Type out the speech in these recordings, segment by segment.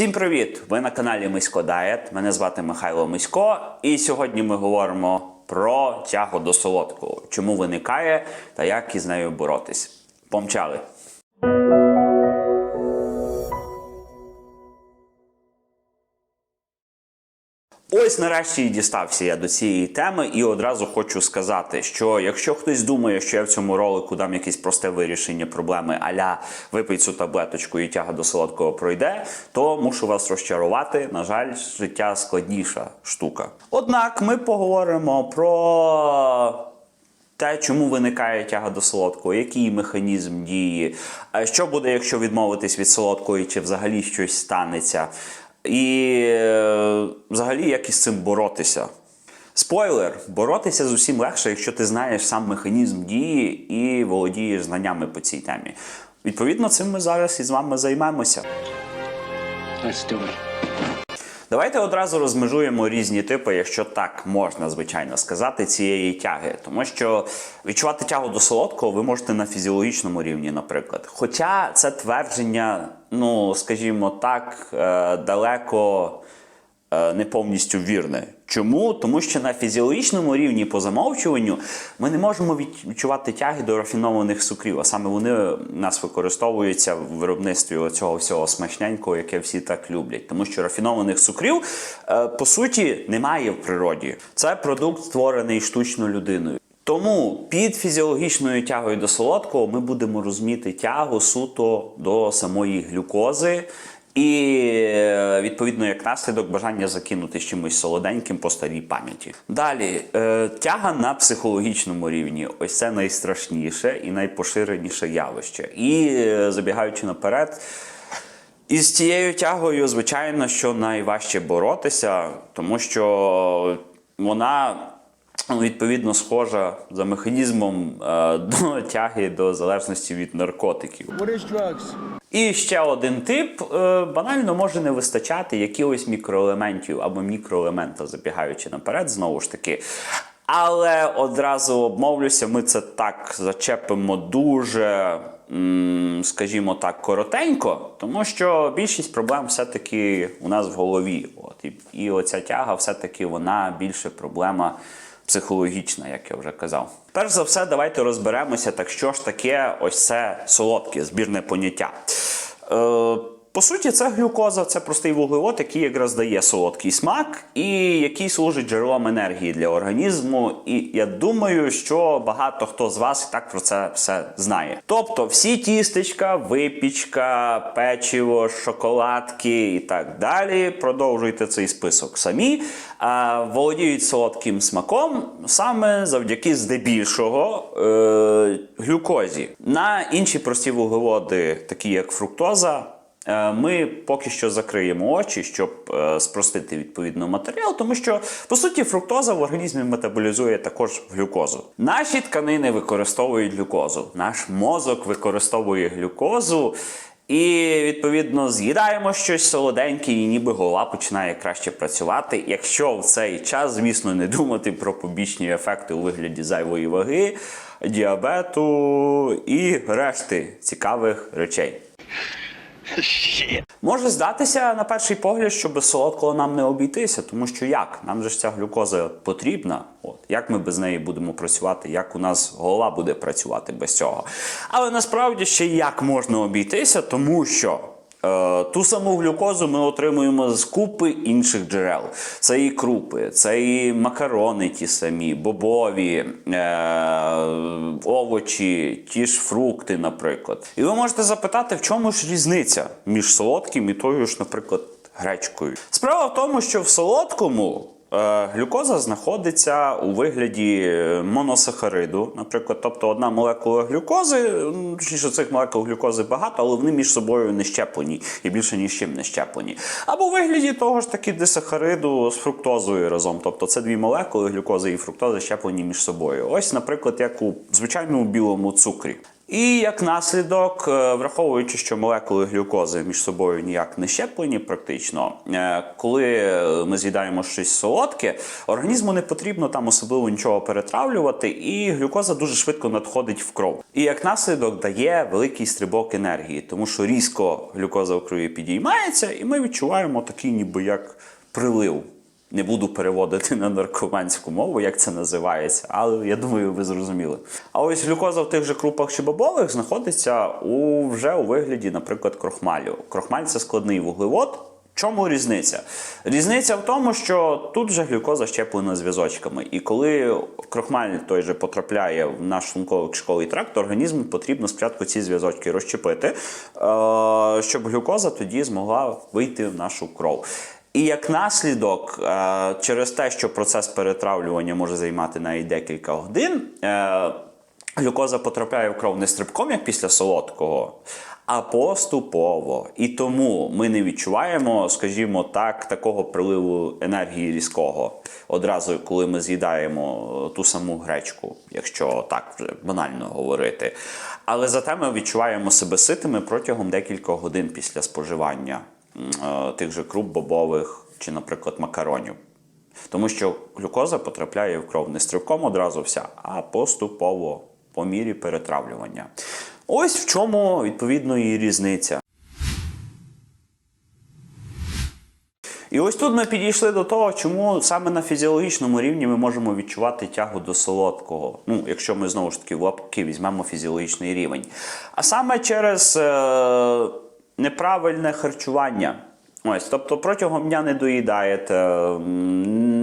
Всім привіт! Ви на каналі Мисько Дает. Мене звати Михайло Мисько, і сьогодні ми говоримо про тягу до солодкого, чому виникає та як із нею боротись. Помчали! Ось нарешті дістався я до цієї теми, і одразу хочу сказати, що якщо хтось думає, що я в цьому ролику дам якесь просте вирішення проблеми, аля випий цю таблеточку і тяга до солодкого пройде, то мушу вас розчарувати. На жаль, життя складніша штука. Однак ми поговоримо про. Те, чому виникає тяга до солодкого, який механізм дії, що буде, якщо відмовитись від солодкої, чи взагалі щось станеться, і е, взагалі як із цим боротися. Спойлер: боротися з усім легше, якщо ти знаєш сам механізм дії і володієш знаннями по цій темі. Відповідно, цим ми зараз із вами займемося. Let's do it. Давайте одразу розмежуємо різні типи, якщо так можна звичайно сказати, цієї тяги. Тому що відчувати тягу до солодкого ви можете на фізіологічному рівні, наприклад. Хоча це твердження, ну скажімо так, е, далеко е, не повністю вірне. Чому? Тому що на фізіологічному рівні по замовчуванню ми не можемо відчувати тяги до рафінованих цукрів, а саме вони у нас використовуються в виробництві цього всього смачненького, яке всі так люблять. Тому що рафінованих цукрів е, по суті немає в природі. Це продукт створений штучно людиною. Тому під фізіологічною тягою до солодкого ми будемо розуміти тягу суто до самої глюкози. І е, відповідно як наслідок бажання закинути чимось солоденьким по старій пам'яті. Далі е, тяга на психологічному рівні. Ось це найстрашніше і найпоширеніше явище. І е, забігаючи наперед, із цією тягою, звичайно, що найважче боротися, тому що вона ну, відповідно схожа за механізмом до тяги до залежності від наркотиків. What is drugs? І ще один тип е, банально може не вистачати якихось мікроелементів або мікроелемента, забігаючи наперед, знову ж таки. Але одразу обмовлюся, ми це так зачепимо дуже, скажімо так, коротенько, тому що більшість проблем все-таки у нас в голові. От, і, і оця тяга все-таки вона більше проблема психологічна, як я вже казав. Перш за все, давайте розберемося, так що ж таке ось це солодке збірне поняття. Е, по суті, це глюкоза, це простий вуглевод, який якраз дає солодкий смак і який служить джерелом енергії для організму. І я думаю, що багато хто з вас і так про це все знає. Тобто, всі тістечка, випічка, печиво, шоколадки і так далі. Продовжуйте цей список самі. А, володіють солодким смаком саме завдяки здебільшого е, глюкозі. На інші прості вуглеводи, такі як фруктоза. Е, Ми поки що закриємо очі, щоб е, спростити відповідно матеріал, тому що по суті фруктоза в організмі метаболізує також глюкозу. Наші тканини використовують глюкозу, наш мозок використовує глюкозу. І відповідно з'їдаємо щось солоденьке, і ніби голова починає краще працювати. Якщо в цей час, звісно, не думати про побічні ефекти у вигляді зайвої ваги, діабету і решти цікавих речей. Може здатися на перший погляд, що без солодкого нам не обійтися, тому що як? Нам же ж ця глюкоза потрібна. От як ми без неї будемо працювати, як у нас голова буде працювати без цього. Але насправді ще як можна обійтися, тому що. Е, Ту саму глюкозу ми отримуємо з купи інших джерел. Це і крупи, це і макарони ті самі, бобові, е, овочі, ті ж фрукти, наприклад. І ви можете запитати, в чому ж різниця між солодким і тою ж, наприклад, гречкою. Справа в тому, що в солодкому. Е, Глюкоза знаходиться у вигляді е, моносахариду, наприклад, тобто одна молекула глюкози, точніше цих молекул глюкози багато, але вони між собою не щеплені і більше ні з чим не щеплені. Або у вигляді того ж таки дисахариду з фруктозою разом. Тобто це дві молекули глюкози і фруктози щеплені між собою. Ось, наприклад, як у звичайному білому цукрі. І як наслідок, е, враховуючи, що молекули глюкози між собою ніяк не щеплені, практично, е, коли ми з'їдаємо щось солодке, організму не потрібно там особливо нічого перетравлювати, і глюкоза дуже швидко надходить в кров. І як наслідок дає великий стрибок енергії, тому що різко глюкоза в крові підіймається, і ми відчуваємо такий, ніби як прилив. Не буду переводити на наркоманську мову, як це називається, але я думаю, ви зрозуміли. А ось глюкоза в тих же крупах чи бобових знаходиться у вже у вигляді, наприклад, крохмалю. Крохмаль це складний вуглевод. Чому різниця? Різниця в тому, що тут же глюкоза щеплена зв'язочками. І коли крохмаль той же потрапляє в наш шлунково-кишковий тракт, то організму потрібно спочатку ці зв'язочки розщепити, е, щоб глюкоза тоді змогла вийти в нашу кров. І як наслідок, е, через те, що процес перетравлювання може займати навіть декілька годин, е, глюкоза потрапляє в кров не стрибком, як після солодкого, а поступово. І тому ми не відчуваємо, скажімо так, такого приливу енергії різкого одразу, коли ми з'їдаємо ту саму гречку, якщо так вже банально говорити. Але зате ми відчуваємо себе ситими протягом декількох годин після споживання е, тих же круп бобових чи, наприклад, макаронів. Тому що глюкоза потрапляє в кров не стрибком одразу вся, а поступово по мірі перетравлювання. Ось в чому відповідно і різниця. І ось тут ми підійшли до того, чому саме на фізіологічному рівні ми можемо відчувати тягу до солодкого. Ну, якщо ми знову ж таки в лапки візьмемо фізіологічний рівень. А саме через е- неправильне харчування. Ось, тобто протягом дня не доїдаєте,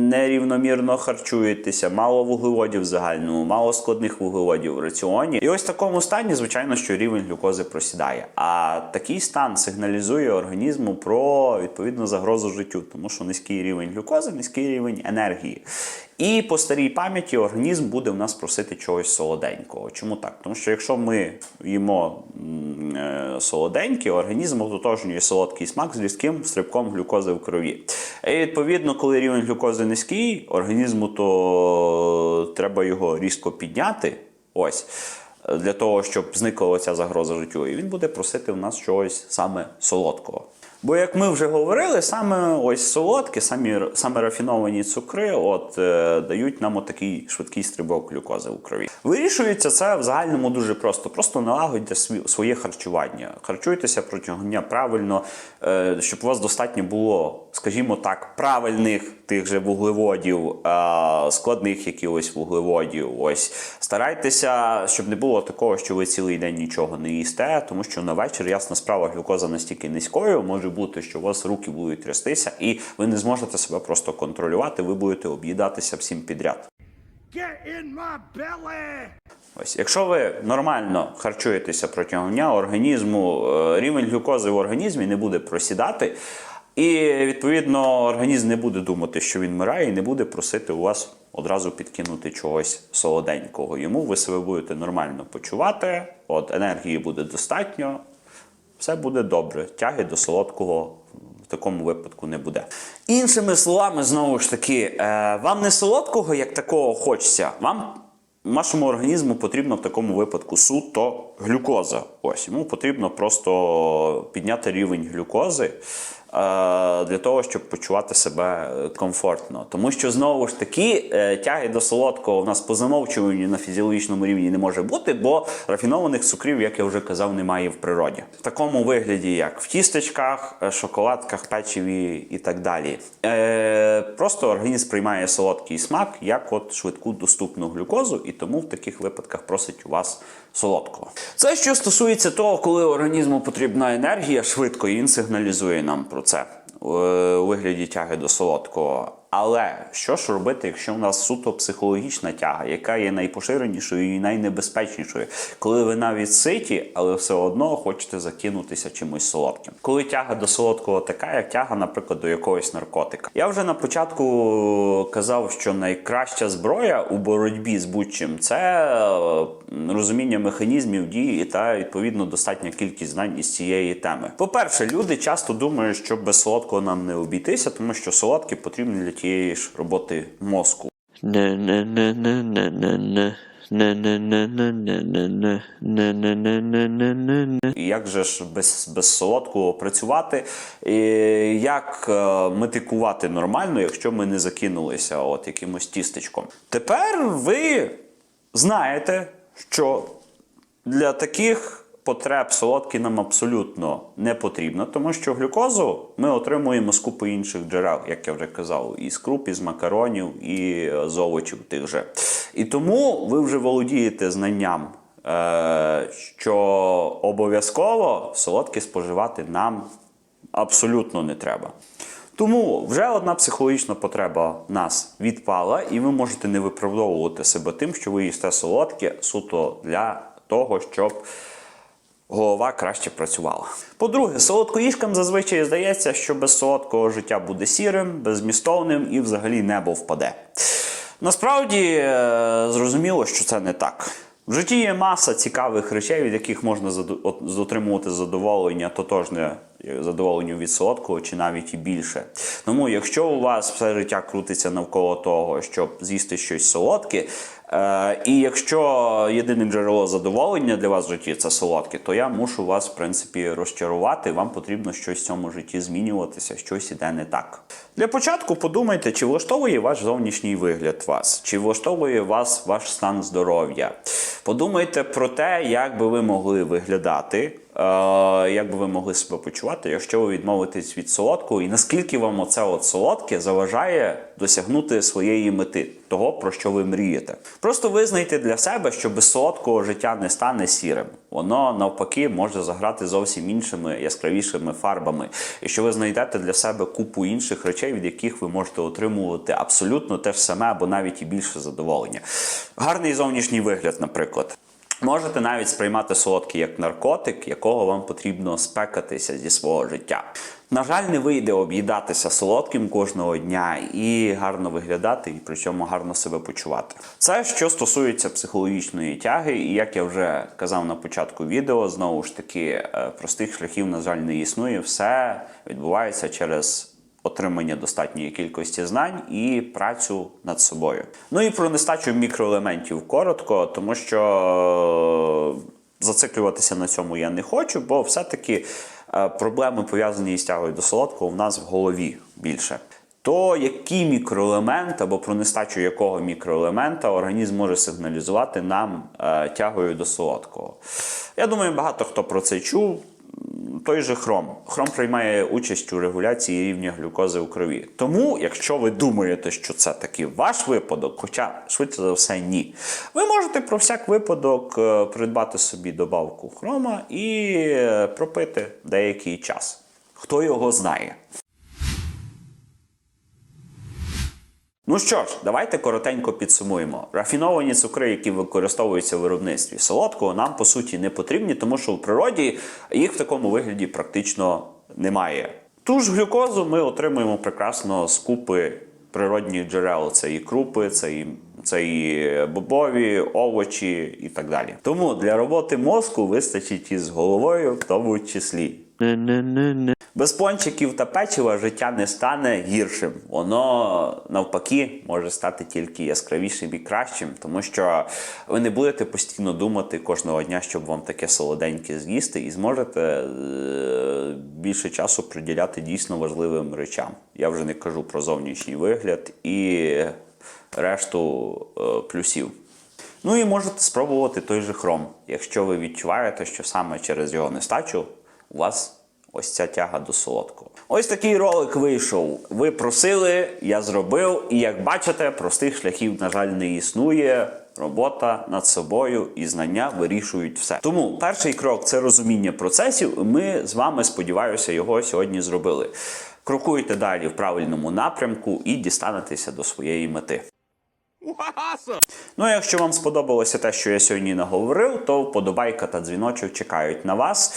нерівномірно харчуєтеся, мало вуглеводів в загальному, мало складних вуглеводів в раціоні. І ось в такому стані, звичайно, що рівень глюкози просідає. А такий стан сигналізує організму про відповідну загрозу життю, тому що низький рівень глюкози, низький рівень енергії. І по старій пам'яті організм буде в нас просити чогось солоденького. Чому так? Тому що якщо ми їмо е, солоденьке, організм ототожнює солодкий смак з різким стрибком глюкози в крові. І відповідно, коли рівень глюкози низький, організму то треба його різко підняти. Ось. Для того, щоб зникла ця загроза життю, і він буде просити в нас чогось саме солодкого. Бо, як ми вже говорили, саме ось солодкі, самі, саме рафіновані цукри от, е, дають нам отакий швидкий стрибок глюкози у крові. Вирішується це в загальному дуже просто. Просто налагодьте своє харчування. Харчуйтеся протягом дня правильно, е, щоб у вас достатньо було, скажімо так, правильних тих же вуглеводів, е, складних якихось вуглеводів. Ось старайтеся, щоб не було такого, що ви цілий день нічого не їсте, тому що на вечір, ясна справа, глюкоза настільки низькою, може бути, що у вас руки будуть трястися, і ви не зможете себе просто контролювати, ви будете об'їдатися всім підряд. Get in my belly! Ось, якщо ви нормально харчуєтеся протягом дня, організму е, рівень глюкози в організмі не буде просідати, і відповідно організм не буде думати, що він вмирає, і не буде просити у вас одразу підкинути чогось солоденького. Йому ви себе будете нормально почувати, от енергії буде достатньо, все буде добре. Тяги до солодкого в такому випадку не буде. Іншими словами, знову ж таки, е, вам не солодкого як такого хочеться. Вам вашому організму потрібно в такому випадку суто глюкоза. Ось йому потрібно просто підняти рівень глюкози. Е, Для того, щоб почувати себе комфортно. Тому що знову ж таки е, тяги до солодкого у нас по замовчуванню на фізіологічному рівні не може бути, бо рафінованих цукрів, як я вже казав, немає в природі. В такому вигляді, як в тістечках, е, шоколадках, печиві і так далі. Просто організм приймає солодкий смак як от швидку доступну глюкозу, і тому в таких випадках просить у вас солодкого. Це що стосується того, коли організму потрібна енергія швидко, він сигналізує нам про це е, у вигляді тяги до солодкого. Але що ж робити, якщо у нас суто психологічна тяга, яка є найпоширенішою і найнебезпечнішою, коли ви навіть ситі, але все одно хочете закинутися чимось солодким? Коли тяга до солодкого така, як тяга, наприклад, до якогось наркотика. Я вже на початку казав, що найкраща зброя у боротьбі з будь-чим це е, розуміння механізмів дії та відповідно достатня кількість знань із цієї теми. По-перше, люди часто думають, що без солодкого нам не обійтися, тому що солодкі потрібні для тієї ж роботи мозку. Як же ж без без солодкого працювати? І Як метикувати нормально, якщо ми не закинулися от якимось тістечком? Тепер ви знаєте, що для таких потреб солодкі нам абсолютно не потрібно, тому що глюкозу ми отримуємо з купи інших джерел, як я вже казав, із круп, із макаронів і з овочів тих же. І тому ви вже володієте знанням, е, що обов'язково солодке споживати нам абсолютно не треба. Тому вже одна психологічна потреба нас відпала, і ви можете не виправдовувати себе тим, що ви їсте солодке суто для того, щоб голова краще працювала. По-друге, солодкоїжкам зазвичай здається, що без солодкого життя буде сірим, беззмістовним і взагалі небо впаде. Насправді е, зрозуміло, що це не так. В житті є маса цікавих речей, від яких можна отримувати задоволення, тотожне е, задоволенню від солодкого чи навіть і більше. Тому, якщо у вас все життя крутиться навколо того, щоб з'їсти щось солодке, і якщо єдине джерело задоволення для вас в житті це солодке, то я мушу вас, в принципі, розчарувати. Вам потрібно щось в цьому житті змінюватися, щось іде не так. Для початку подумайте, чи влаштовує ваш зовнішній вигляд вас, чи влаштовує вас ваш стан здоров'я. Подумайте про те, як би ви могли виглядати, е, як би ви могли себе почувати, якщо ви відмовитесь від солодкого, і наскільки вам оце от солодке заважає досягнути своєї мети, того, про що ви мрієте. Просто визнайте для себе, що без солодкого життя не стане сірим. Воно навпаки може заграти зовсім іншими яскравішими фарбами. І що ви знайдете для себе купу інших речей, від яких ви можете отримувати абсолютно те ж саме або навіть і більше задоволення. Гарний зовнішній вигляд, наприклад. Можете навіть сприймати солодкий як наркотик, якого вам потрібно спекатися зі свого життя. На жаль, не вийде об'їдатися солодким кожного дня і гарно виглядати, і при цьому гарно себе почувати. Це що стосується психологічної тяги, і як я вже казав на початку відео, знову ж таки, е, простих шляхів, на жаль, не існує. Все відбувається через отримання достатньої кількості знань і працю над собою. Ну і про нестачу мікроелементів коротко, тому що зациклюватися на цьому я не хочу, бо все-таки е, проблеми пов'язані із тягою до солодкого в нас в голові більше. То який мікроелемент або про нестачу якого мікроелемента організм може сигналізувати нам е, тягою до солодкого? Я думаю, багато хто про це чув той же хром. Хром приймає участь у регуляції рівня глюкози у крові. Тому, якщо ви думаєте, що це такий ваш випадок, хоча швидше за все ні, ви можете про всяк випадок е, придбати собі добавку хрома і е, пропити деякий час. Хто його знає? Ну що ж, давайте коротенько підсумуємо. Рафіновані цукри, які використовуються в виробництві солодкого, нам по суті не потрібні, тому що в природі їх в такому вигляді практично немає. Ту ж глюкозу ми отримуємо прекрасно з купи природних джерел. Це і крупи, це і, це і бобові, овочі і так далі. Тому для роботи мозку вистачить із головою, в тому числі. Без пончиків та печива життя не стане гіршим. Воно навпаки може стати тільки яскравішим і кращим, тому що ви не будете постійно думати кожного дня, щоб вам таке солоденьке з'їсти, і зможете е, більше часу приділяти дійсно важливим речам. Я вже не кажу про зовнішній вигляд і решту е, плюсів. Ну і можете спробувати той же хром, якщо ви відчуваєте, що саме через його нестачу у вас ось ця тяга до солодкого. Ось такий ролик вийшов. Ви просили, я зробив, і як бачите, простих шляхів, на жаль, не існує. Робота над собою і знання вирішують все. Тому перший крок це розуміння процесів. Ми з вами, сподіваюся, його сьогодні зробили. Крокуйте далі в правильному напрямку і дістанетеся до своєї мети. Ну, а якщо вам сподобалося те, що я сьогодні наговорив, то вподобайка та дзвіночок чекають на вас.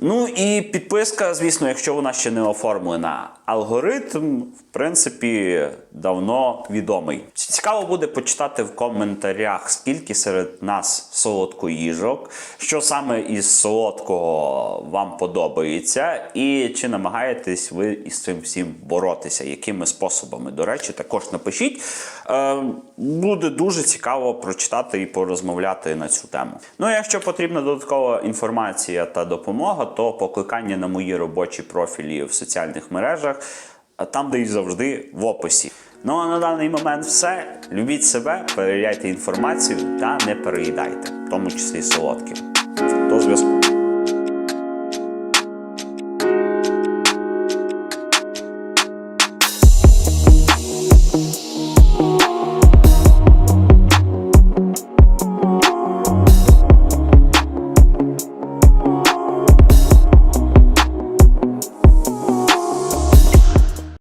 Ну і підписка, звісно, якщо вона ще не оформлена. Алгоритм, в принципі, давно відомий. Цікаво буде почитати в коментарях, скільки серед нас солодкоїжок, що саме із солодкого вам подобається, і чи намагаєтесь ви із цим всім боротися, якими способами. До речі, також напишіть. Е, буде дуже цікаво прочитати і порозмовляти на цю тему. Ну, якщо потрібна додаткова інформація та допомога, то покликання на мої робочі профілі в соціальних мережах, там, де і завжди в описі. Ну а на даний момент все. Любіть себе, перевіряйте інформацію та не переїдайте, в тому числі солодким. До зв'язку.